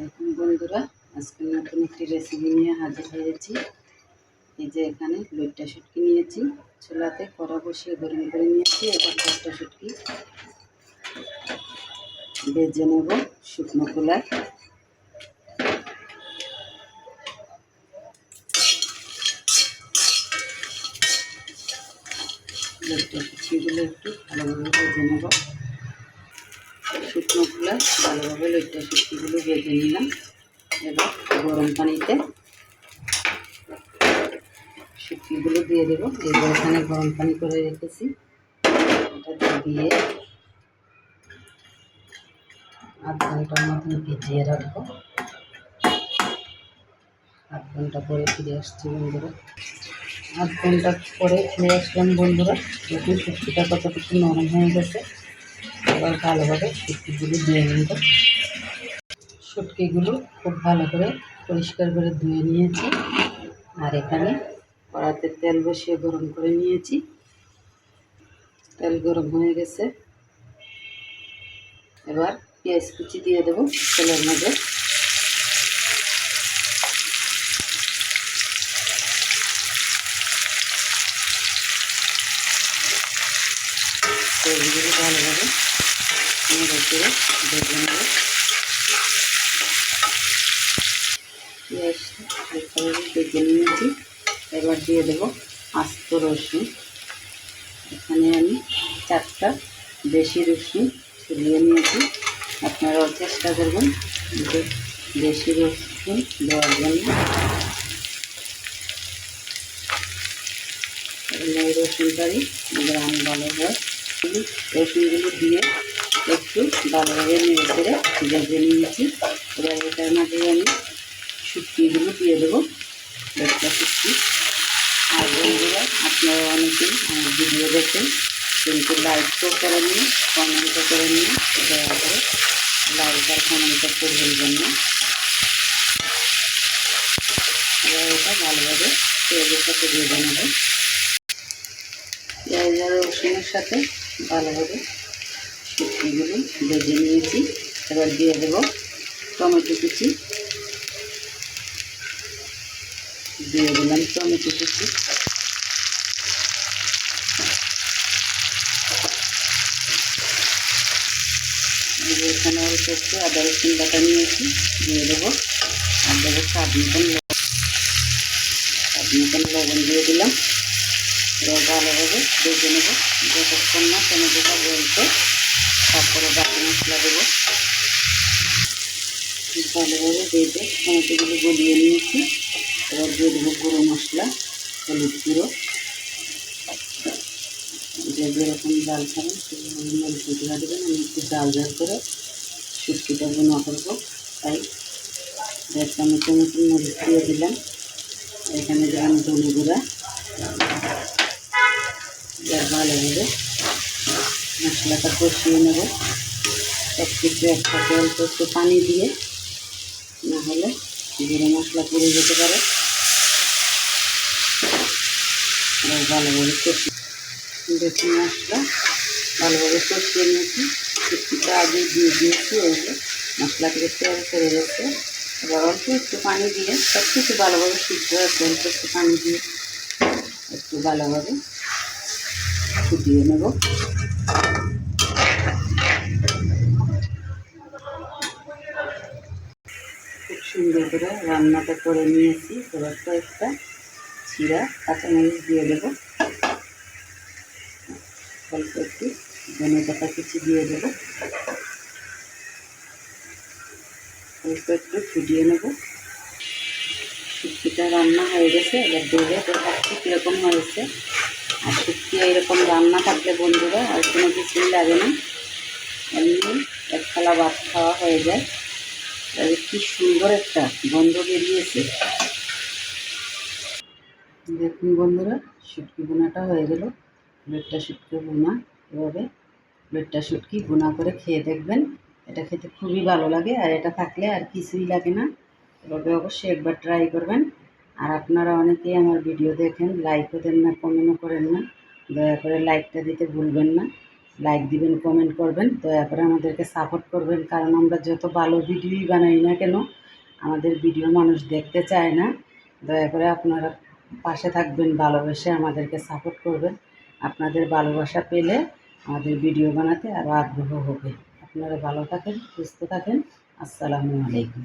দেখুন বন্ধুরা, আজকে নতুন একটি রেসিপি নিয়ে হাজির হয়েছি এই যে এখানে লইট্টা শুটকি নিয়েছি ছোলাতে কড়া বসিয়ে গরম করে নিয়েছি, এবার লইট্টা শুটকি। ভেজে নেব শুকনো খোলায়। লইট্টা শুটকিগুলো একটু ভালোভাবে ভেজে নেব। শুকনো খোলা ভালোভাবে লইট্টা শুটকিগুলো ভেজে নিলাম। এবার গরম পানিতে শুটকিগুলো দিয়ে দেবো। এবার এখানে গরম পানি করে রেখেছি, এটা দিয়ে আধ ঘণ্টার মতন ভিজিয়ে রাখব। আধ ঘণ্টা পরে ফিরে আসছি বন্ধুরা। আধ ঘণ্টা পরে ফিরে আসলাম বন্ধুরা। দেখুন শুটকিটা কতটুকু নরম হয়ে গেছে। এবার ভালোভাবে শুটকিগুলো ধুয়ে নেব। শুটকিগুলো খুব ভালো করে পরিষ্কার করে ধুয়ে নিয়েছি। আর এখানে কড়াতে তেল বসিয়ে গরম করে নিয়েছি। তেল গরম হয়ে গেছে। এবার পেঁয়াজ কুচি দিয়ে দেবো তেলের মধ্যে। পেঁয়াজগুলো ভালোভাবে নেড়ে চেড়ে নিয়েছি এবার দিয়ে দেবো আস্ত রসুন এখানে আমি চারটা দেশি রসুন ছড়িয়ে নিয়েছি আপনারাও চেষ্টা করবেন যে দেশি রসুন দেওয়ার জন্য এই রসুনটারই গ্রাম ভালো হয় রসুনগুলো দিয়ে একটু ভালোভাবে নেড়ে চেড়ে ভেজে নিয়েছি। এবার এটার মাঝে আমি শুটকিগুলো দিয়ে দেবো একটা শুটকি। আর বন্ধুরা, আপনারা অনেকেই আমার ভিডিও দেখেন, কিন্তু লাইকও করে নিন কমেন্টও করে নিন, দয়া করে লাইক আর কমেন্টও করে ভুলবেন না। এটা ভালোভাবে পেঁয়াজের সাথে ভেজে নেব। পেঁয়াজ আর রসুনের সাথে ভালোভাবে শুটকিগুলো ভেজে নিয়েছি। এবার দিয়ে দেবো টমেটো কুচি। দিয়ে দিলাম টমেটো কুচি। এখানে অল্প একটু আদা রসুন বাটা নিয়েছি। দিয়ে দেবো, আর দেবো স্বাদ মতন স্বাদ মতন লবণ দিয়ে দিলাম। এবার ভালোভাবে ভেজে নেব। যতক্ষণ না টমেটোটা বলতে তারপরে বাকি মশলা দেবো। ভালোভাবে ভেজে টমেটোগুলো গলিয়ে নিয়েছি। এবার দিয়ে দেবো গুঁড়ো মশলা, হলুদ গুঁড়ো। যে যেরকম ডাল খাবেন সেরকম মরিচ গুঁড়া দেবেন আমি একটু ডাল ডাল করে শুটকিটা বোনা করব। তাই দেড় চামচের মতন মরিচ দিয়ে দিলাম। এখানে দিলাম ধনে গুঁড়া। এবার ভালোভাবে মশলাটা কষিয়ে নেব। সব কিছু একসাথে অল্প একটু পানি দিয়ে না হলে জিরে মশলা পড়ে যেতে পারে। ভালোভাবে কষিয়ে দেখুন মশলা ভালোভাবে কষিয়ে নিয়েছি। শুটকিটা আগে দিয়ে দিয়েছি ওই যে তেল ছেড়ে গেছে এবার অল্প একটু পানি দিয়ে সব কিছু ভালোভাবে সিদ্ধ হয়েছে অল্প একটু পানি দিয়ে একটু ভালোভাবে ফুটিয়ে নেব। খুব সুন্দর করে রান্নাটা করে নিয়েছি। এবার কয়েকটা চিরা কাঁচামরিচ দিয়ে দেবো। অল্প একটু ধনে পাতা কিছু দিয়ে দেবো। অল্প একটু ফুটিয়ে নেব। শুটকিটা রান্না হয়ে গেছে। এবার দেবে দেখাচ্ছি কীরকম হয়েছে। শুটকি এরকম রান্না থাকলে বন্ধুরা, আর কোনো কিছুই লাগে না। এমনি এক থালা ভাত খাওয়া হয়ে যায়। তবে কি সুন্দর একটা গন্ধ বেরিয়েছে। দেখুন বন্ধুরা, শুটকি বোনাটা হয়ে গেল। প্লেটটা শুটকি বোনা এভাবে। প্লেটটা শুটকি বোনা করে খেয়ে দেখবেন। এটা খেতে খুবই ভালো লাগে, আর এটা থাকলে আর কিছুই লাগে না। এভাবে অবশ্যই একবার ট্রাই করবেন। আর আপনারা অনেকেই আমার ভিডিও দেখেন লাইকও দেন না কমেন্টও করেন না। দয়া করে লাইকটা দিতে ভুলবেন না। লাইক দিবেন কমেন্ট করবেন। দয়া করে আমাদেরকে সাপোর্ট করবেন, কারণ আমরা যত ভালো ভিডিওই বানাই না কেন, আমাদের ভিডিও মানুষ দেখতে চায় না। দয়া করে আপনারা পাশে থাকবেন, ভালোবেসে আমাদেরকে সাপোর্ট করবেন। আপনাদের ভালোবাসা পেলে আমাদের ভিডিও বানাতে আরও আগ্রহ হবে। আপনারা ভালো থাকেন, সুস্থ থাকেন। আসসালামু আলাইকুম।